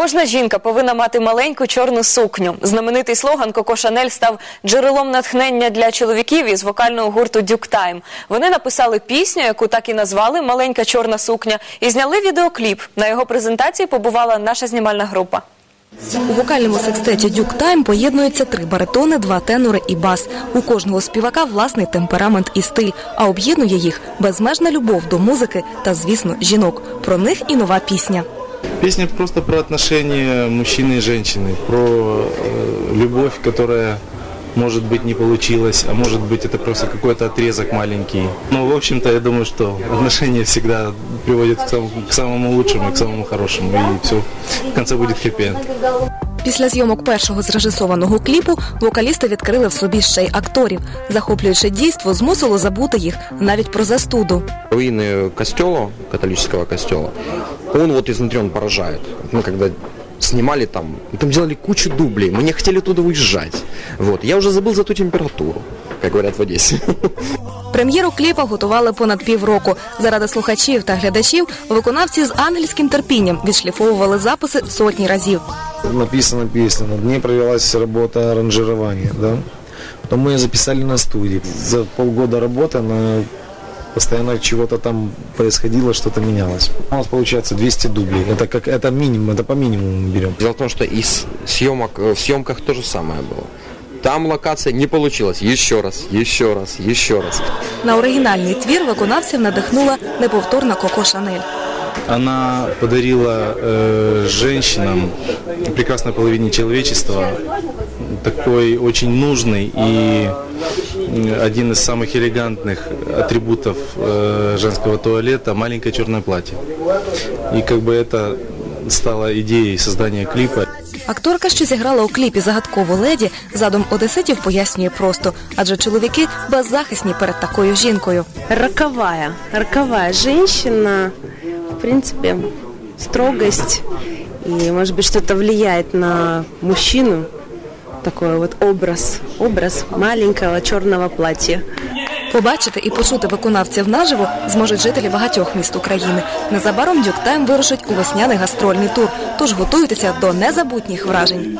Кожна жінка повинна мати маленьку чорну сукню. Знаменитий слоган Коко Шанель став джерелом натхнення для чоловіків із вокального гурту Дюк Тайм. Вони написали пісню, яку так і назвали Маленька чорна сукня, і зняли відеокліп. На його презентації побувала наша знімальна група. У вокальному секстеті Дюк Тайм поєднуються три баритони, два тенори і бас. У кожного співака власний темперамент і стиль, а об'єднує їх безмежна любов до музики та, звісно, жінок. Про них і нова пісня. Песня просто про отношения мужчины и женщины, про э, любовь, которая может быть не получилась, а может быть это просто какой-то отрезок маленький. Ну, в общем-то, я думаю, что отношения всегда приводят к самому, к самому лучшему и к самому хорошему, и все в конце будет хэппи-энд. Після зйомок першого зрежисованого кліпу вокалісти відкрили в собі ще й акторів. Захоплююче дійство змусило забути їх навіть про застуду. руины костела, католического костела, он вот изнутри он поражает. Мы когда снимали там, мы там делали кучу дублей, мы не хотели туда уезжать. Вот. Я уже забыл за ту температуру, как говорят в Одессе. Прем'єру кліпа готували понад півроку. Заради слухачів та глядачів виконавці з ангельським терпінням відшліфовували записи сотні разів. написана песня, над ней провелась работа аранжирования, да. Потом мы ее записали на студии. За полгода работы она постоянно чего-то там происходило, что-то менялось. У нас получается 200 дублей. Это как это минимум, это по минимуму мы берем. Дело в том, что и с- съемок, э, в съемках то же самое было. Там локация не получилась. Еще раз, еще раз, еще раз. На оригінальний твір виконавців надихнула неповторна Коко Шанель. Она подарила э, женщинам, прекрасной половине человечества, такой очень нужный и м, один из самых элегантных атрибутов э, женского туалета – маленькое черное платье. И как бы это стало идеей создания клипа. Акторка, що зіграла у кліпі загадкову леді, задум одеситів пояснює просто, адже чоловіки беззахисні перед такою жінкою. роковая, роковая женщина, в принципе, строгость и, может быть, что-то влияет на мужчину. Такой вот образ, образ маленького черного платья. Побачити і почути виконавців наживо зможуть жителі багатьох міст України. Незабаром дюктайм вирушить у весняний гастрольний тур, тож готуйтеся до незабутніх вражень.